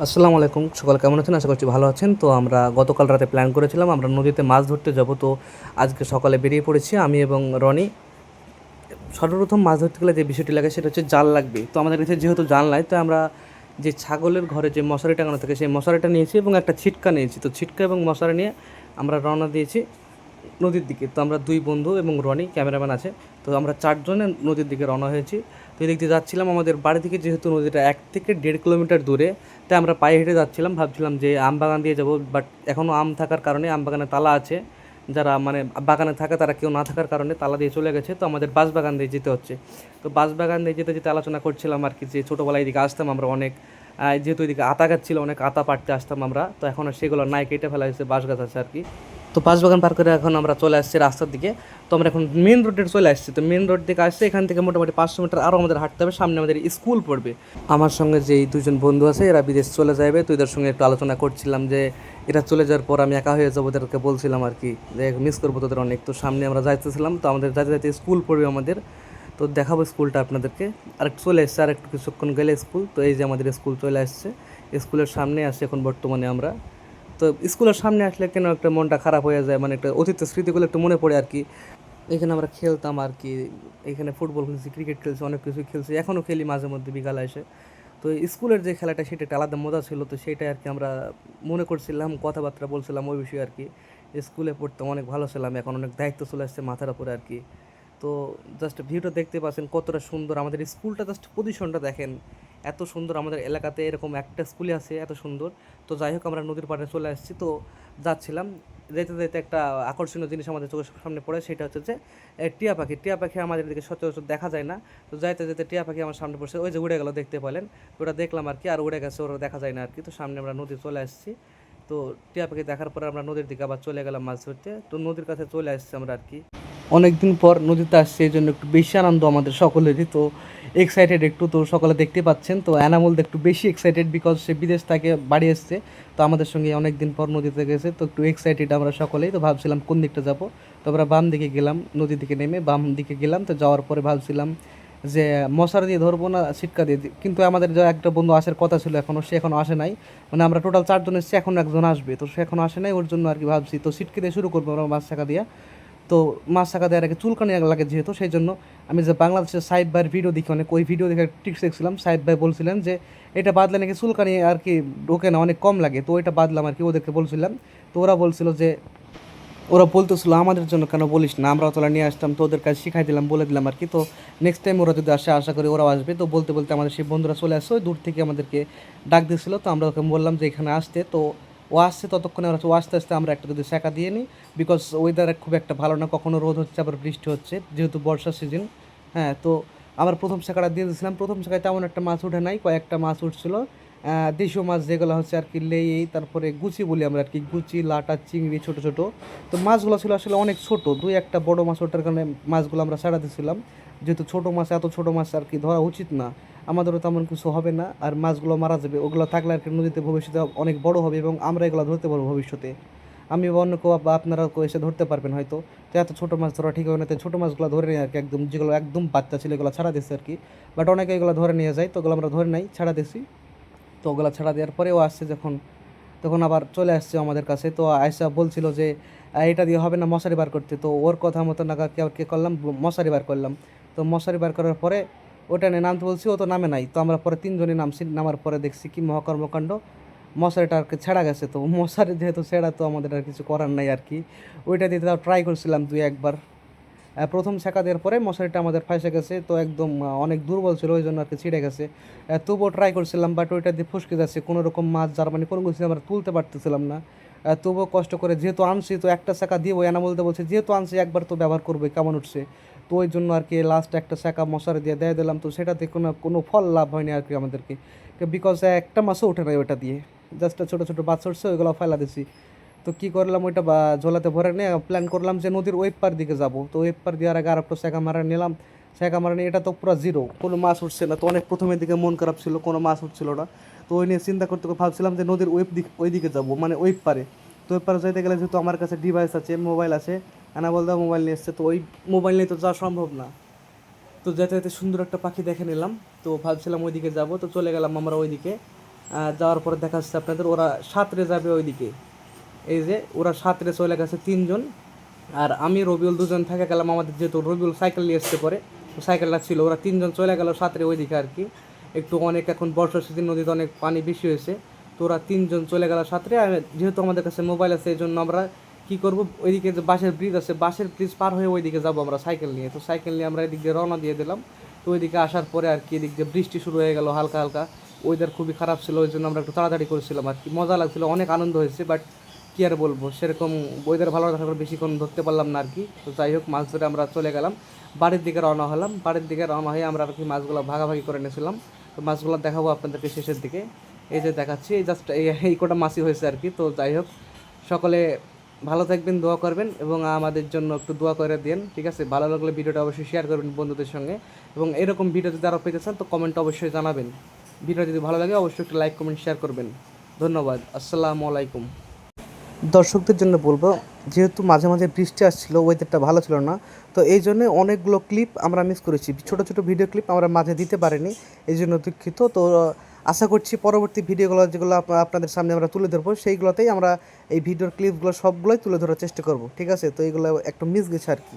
আসসালামু আলাইকুম। সকাল কেমন আছেন? আশা করছি ভালো আছেন। তো আমরা গতকাল রাতে প্ল্যান করেছিলাম, আমরা নদীতে মাছ ধরতে যাব। তো আজকে সকালে বেরিয়ে পড়েছি আমি এবং রনি। সর্বপ্রথম মাছ ধরতে গেলে যে বিষয়টি লাগে সেটা হচ্ছে জাল লাগবে। তো আমাদের কাছে যেহেতু জাল নাই, তো আমরা যে ছাগলের ঘরে যে মশারি টাঙানো থাকে, সেই মশারিটা নিয়েছি এবং একটা ছিটকা নিয়েছি। তো ছিটকা এবং মশারি নিয়ে আমরা রওনা দিয়েছি। নদীর দিকে। তো আমরা দুই বন্ধু এবং রনি, ক্যামেরাম্যান আছে। তো আমরা চারজনে নদীর দিকে রওনা হয়েছি। তো এদিক যাচ্ছিলাম। আমাদের বাড়ি থেকে যেহেতু নদীটা এক থেকে দেড় কিলোমিটার দূরে, তাই আমরা পায়ে হেঁটে যাচ্ছিলাম। ভাবছিলাম যে আম বাগান দিয়ে যাব বাট এখনও আম থাকার কারণে আম বাগানে তালা আছে। যারা মানে বাগানে থাকে, তারা কেউ না থাকার কারণে তালা দিয়ে চলে গেছে। তো আমাদের বাঁশ বাগান দিয়ে যেতে হচ্ছে। তো বাঁশ বাগান দিয়ে যেতে যেতে আলোচনা করছিলাম আর কি, যে ছোটোবেলায় এদিকে আসতাম আমরা অনেক। যেহেতু এদিকে আতা গাছ ছিল, অনেক আতা পাড়তে আসতাম আমরা। তো এখন আর সেগুলো নাই, কেটে ফেলা হয়েছে, বাঁশ গাছ আছে আর কি। তো বাগান পার করে এখন আমরা চলে আসছি রাস্তার দিকে। তো আমরা এখন মেন রোডে চলে আসছি। তো মেন রোড থেকে আসছে, এখান থেকে মোটামুটি পাঁচশো মিটার আরও আমাদের হাঁটতে হবে। সামনে আমাদের স্কুল পড়বে। আমার সঙ্গে যেই দুজন বন্ধু আছে, এরা বিদেশ চলে যাবে। তো এদের সঙ্গে একটু আলোচনা করছিলাম যে, এরা চলে যাওয়ার পর আমি একা হয়ে যাব ওদেরকে বলছিলাম আর কি, যে মিস করব তোদের অনেক। তো সামনে আমরা যাইতেছিলাম। তো আমাদের যাইতে যাইতে স্কুল পড়বে আমাদের। তো দেখাবো স্কুলটা আপনাদেরকে। আর চলে এসছে, আর একটু কিছুক্ষণ গেলে স্কুল তো এই যে আমাদের স্কুল চলে আসছে। স্কুলের সামনে আসছে এখন বর্তমানে আমরা। তো স্কুলের সামনে আসলে কেন একটা মনটা খারাপ হয়ে যায় মানে একটা অতীতের স্মৃতিগুলো একটু মনে পড়ে আর কি এখানে আমরা খেলতাম আর কি এখানে ফুটবল খেলছি, ক্রিকেট খেলছি, অনেক কিছু খেলছি এখনও খেলি মাঝে মধ্যে বিকালে এসে। তো স্কুলের যে খেলাটা সেটা একটা আলাদা মজা ছিল, তো সেটাই আর কি আমরা মনে করছিলাম, কথাবার্তা বলছিলাম ওই বিষয়ে আর কি স্কুলে পড়তাম, অনেক ভালো ছিলাম, এখন অনেক দায়িত্ব চলে আসছে মাথার উপরে আর কি তো জাস্ট ভিউটা দেখতে পাচ্ছেন কতটা সুন্দর, আমাদের স্কুলটা জাস্ট পজিশনটা দেখেন। এত সুন্দর আমাদের এলাকাতে এরকম একটা স্কুলে আছে, এত সুন্দর। তো যাই হোক, আমরা নদীর পাড়ে চলে আসছি। তো যাচ্ছিলাম, যেতে যেতে একটা আকর্ষণীয় জিনিস আমাদের চোখের সামনে পড়ে, সেটা হচ্ছে যে টিয়া পাখি। টিয়া পাখি আমাদের দিকে সচরাচর দেখা যায় না। তো যাইতে যেতে টিয়া পাখি আমার সামনে পড়ছে। ওই যে উড়ে গেল, দেখতে পেলেন। ওটা দেখলাম আর কি, আর উড়ে গেছে, ওরা দেখা যায় না আর কি। তো সামনে আমরা নদী চলে আসছি। তো টিয়া পাখি দেখার পরে আমরা নদীর দিকে আবার চলে গেলাম মাছ ধরতে। তো নদীর কাছে চলে আসছি আমরা আর কি। অনেকদিন পর নদীতে আসছে, এই জন্য একটু বেশি আনন্দ আমাদের সকলেরই। তো এক্সাইটেড একটু তো সকলে দেখতে পাচ্ছেন। তো অ্যানামল একটু বেশি এক্সাইটেড বিকজ সে বিদেশ থেকে বাড়ি এসছে। তো আমাদের সঙ্গে অনেক দিন পর নদীতে গেছে। তো একটু এক্সাইটেড আমরা সকলেই। তো ভাবছিলাম কোন দিকটা যাব? তো আমরা বাম দিকে গেলাম, নদী দিকে নেমে বাম দিকে গেলাম। তো যাওয়ার পরে ভাবছিলাম যে মশারি দিয়ে ধরবো না ছিটকা দিয়ে কিন্তু আমাদের যে একটা বন্ধু আসার কথা ছিল এখনও সে এখনও আসে নাই। মানে আমরা টোটাল চারজন এসেছি, এখন একজন আসবে। তো সে এখনও আসে নাই, ওর জন্য আর কি ভাবছি। তো ছিটকে দিয়ে শুরু করব আমরা মাছ শাখা দিয়ে। তো মাছ শাখা দেওয়ার আগে চুলকানি লাগে যেহেতু, সেই জন্য আমি যে বাংলাদেশের সাহেব ভাইয়ের ভিডিও দেখি অনেক, ওই ভিডিও দেখে টিক্স দেখছিলাম। সাহেব ভাই বলছিলেন যে, এটা বাদলে নাকি চুলকানি আর কি ঢোকে না, অনেক কম লাগে। তো ওইটা বাদলাম আর কি, ওদেরকে বলছিলাম। তো ওরা বলছিল যে, ওরা বলতেছিল আমাদের জন্য কেন বলিস না আমরাও তোলা নিয়ে আসতাম তো ওদের কাছে শিখাই দিলাম, বলে দিলাম আর কি। তো নেক্সট টাইম ওরা যদি আসে, আশা করি ওরাও আসবে। তো বলতে বলতে আমাদের সেই বন্ধুরা চলে আসছে দূর থেকে আমাদেরকে ডাক দিয়েছিল। তো আমরা ওকে বললাম যে, এখানে আসতে। তো ও আসছে ততক্ষণে ও আস্তে আস্তে আমরা একটা যদি শেখা দিয়ে নিই বিকজ ওয়েদার খুব একটা ভালো না, কখনো রোদ হচ্ছে, আবার বৃষ্টি হচ্ছে, যেহেতু বর্ষার সিজন হ্যাঁ তো আমার প্রথম শেখাটা দিয়ে দিয়েছিলাম। প্রথম শেখায় তেমন একটা মাছ উঠে নাই, কয়েকটা মাছ উঠছিল। দেশীয় মাছ যেগুলো হচ্ছে আর কি লেই, তারপরে গুচি বলি আমরা আর কি, গুচি, লাটা, চিংড়ি, ছোট ছোট। তো মাছগুলো ছিল আসলে অনেক ছোট, দুই একটা বড় মাছ ওঠার কারণে মাছগুলো আমরা ছাড়া দিয়েছিলাম যেহেতু ছোট মাছ, এত ছোট মাছ আর কি ধরা উচিত না। আমাদেরও তেমন কিছু হবে না, আর মাছগুলো মারা যাবে। ওগুলো থাকলে আর কি নদীতে ভবিষ্যতে অনেক বড় হবে এবং আমরা এগুলো ধরতে পারব ভবিষ্যতে। আমি অন্য কেউ বা আপনারা কেউ এসে ধরতে পারবেন হয়তো। তো এত ছোটো মাছ ধরা ঠিক হবে না, তো ছোটো মাছগুলো ধরে নিয়ে আর কি একদম, যেগুলো একদম বাচ্চা ছিল এগুলো ছাড়া দিচ্ছে আর কি। বাট অনেকে এগুলো ধরে নিয়ে যায়, তো ওগুলো আমরা ধরে নাই, ছাড়া দিছি তো ওগুলো ছাড়া দেওয়ার পরেও আসছে যখন, তখন আবার চলে আসছে আমাদের কাছে। তো আয়সা বলছিল যে এটা দিয়ে হবে না মশারি বার করতে। তো ওর কথা মতো নাকা কে করলাম? মশারি বার করলাম। তো মশারি বার করার পরে ওটা নিয়ে নামতে বলছি, ও তো নামে নাই। তো আমরা পরে তিনজনই নামছি, নামার পরে দেখছি কি মহাকর্মকাণ্ড। মশারিটা আর কি ছেঁড়া গেছে তো, মশারি যেহেতু ছেঁড়া তো আমাদের আর কিছু করার নাই আর কি। ওইটা দিয়ে তাও ট্রাই করছিলাম দুই একবার। প্রথম শেখা দেওয়ার পরে মশারিটা আমাদের ফাঁসে গেছে, তো একদম অনেক দুর্বল ছিল ওই জন্য আর কি ছিঁড়ে গেছে। তবুও ট্রাই করছিলাম বাট ওইটা দিয়ে ফুসকে যাচ্ছে কোনো রকম মাছ যার মানে কোনো কিছু আমরা তুলতে পারতেছিলাম না। তবুও কষ্ট করে, যেহেতু আনছি, তো একটা শাখা দিয়ে এনা বলতে বলছে, যেহেতু আনছি, একবার তো ব্যবহার করবে, কেমন উঠছে? তো ওই জন্য আর কি লাস্ট একটা শাখা মশারি দিয়ে দেয় দিলাম, তো সেটাতে কোনো কোনো ফল লাভ হয়নি আর কি আমাদেরকে। বিকজ একটা মাছও ওঠে নাই ওটা দিয়ে। জাস্ট ছোটো ছোটো বাচ্চা উঠছে ওইগুলো ফেলা দিছি। তো কি করলাম, ওইটা বা, ঝোলাতে ভরে নিয়ে প্ল্যান করলাম যে নদীর ওই পার দিকে যাব। তো ওই পার দেওয়ার আগে আর একটা শেখা মারা নিলাম। শেখা মারা নিয়ে এটা তো পুরো জিরো কোনো মাছ উঠছে না। তো অনেক প্রথমের দিকে মন খারাপ ছিল, কোনো মাছ উঠছিল না। তো ওই নিয়ে চিন্তা করতে ভাবছিলাম যে নদীর ওই দিক ওই দিকে যাব মানে ওই পারে। তো ওই পারে যাইতে গেলে যেহেতু আমার কাছে ডিভাইস আছে মোবাইল আছে আনা বলতে মোবাইল নিয়ে এসছে, তো ওই মোবাইল নিয়ে তো যাওয়া সম্ভব না। তো যেতে যেতে সুন্দর একটা পাখি দেখে নিলাম, তো ভাবছিলাম ওইদিকে যাব, তো চলে গেলাম আমরা ওইদিকে যাওয়ার পরে দেখা যাচ্ছে আপনাদের, ওরা সাঁতরে যাবে ওইদিকে এই যে, ওরা সাঁতরে চলে গেছে তিনজন, আর আমি, রবিউল দুজন থাকে গেলাম আমাদের যেহেতু রবিউল সাইকেল নিয়ে এসতে পরে সাইকেলটা ছিল, ওরা তিনজন চলে গেল সাঁতরে ওইদিকে আর কি। একটু অনেক এখন বর্ষা সিজন নদীতে অনেক পানি বেশি হয়েছে। তো ওরা তিনজন চলে গেল সাঁতরে। যেহেতু আমাদের কাছে মোবাইল আছে এই জন্য আমরা কী করব? ওইদিকে যে বাসের ব্রিজ আছে বাসের ব্রিজ পার হয়ে ওইদিকে যাব আমরা সাইকেল নিয়ে। তো সাইকেল নিয়ে আমরা এদিক দিয়ে রওনা দিয়ে দিলাম। তো ওইদিকে আসার পরে আর কি এদিক দিয়ে বৃষ্টি শুরু হয়ে গেল হালকা হালকা। ওয়েদার খুবই খারাপ ছিল ওই জন্য আমরা একটু তাড়াতাড়ি করেছিলাম আর কি। মজা লাগছিল, অনেক আনন্দ হয়েছে বাট কী আর বলব? সেরকম ওয়েদার ভালো থাকার কারণে বেশিক্ষণ ধরতে পারলাম না আর কি। তো যাই হোক, মাছ ধরে আমরা চলে গেলাম। বাড়ির দিকে রওনা হলাম। বাড়ির দিকে রওনা হয়ে আমরা আর কি মাছগুলো ভাগাভাগি করে নিয়েছিলাম। তো মাছগুলো দেখাবো আপনাদেরকে শেষের দিকে। এই যে দেখাচ্ছি এই জাস্ট এই কটা মাছই হয়েছে আর কি, তো যাই হোক, সকলে ভালো থাকবেন, দোয়া করবেন এবং আমাদের জন্য একটু দোয়া করে দিন ঠিক আছে? ভালো লাগলে ভিডিওটা অবশ্যই শেয়ার করবেন বন্ধুদের সঙ্গে এবং এরকম ভিডিও যদি আরও পেতে চান, তো কমেন্ট অবশ্যই জানাবেন। ভিডিও যদি ভালো লাগে, অবশ্যই একটু লাইক কমেন্ট শেয়ার করবেন। ধন্যবাদ। আসসালামু আলাইকুম। দর্শকদের জন্য বলব, যেহেতু মাঝে মাঝে বৃষ্টি আসছিল ওয়েদারটা ভালো ছিল না, তো এই জন্যে অনেকগুলো ক্লিপ আমরা মিস করেছি। ছোটো ছোটো ভিডিও ক্লিপ আমরা মাঝে দিতে পারিনি, এই জন্য দুঃখিত। তো আশা করছি পরবর্তী ভিডিওগুলো যেগুলো আপনাদের সামনে আমরা তুলে ধরবো, সেইগুলোতেই আমরা এই ভিডিওর ক্লিপগুলো সবগুলোই তুলে ধরার চেষ্টা করব, ঠিক আছে? তো এইগুলো একটু মিস গেছে আর কি।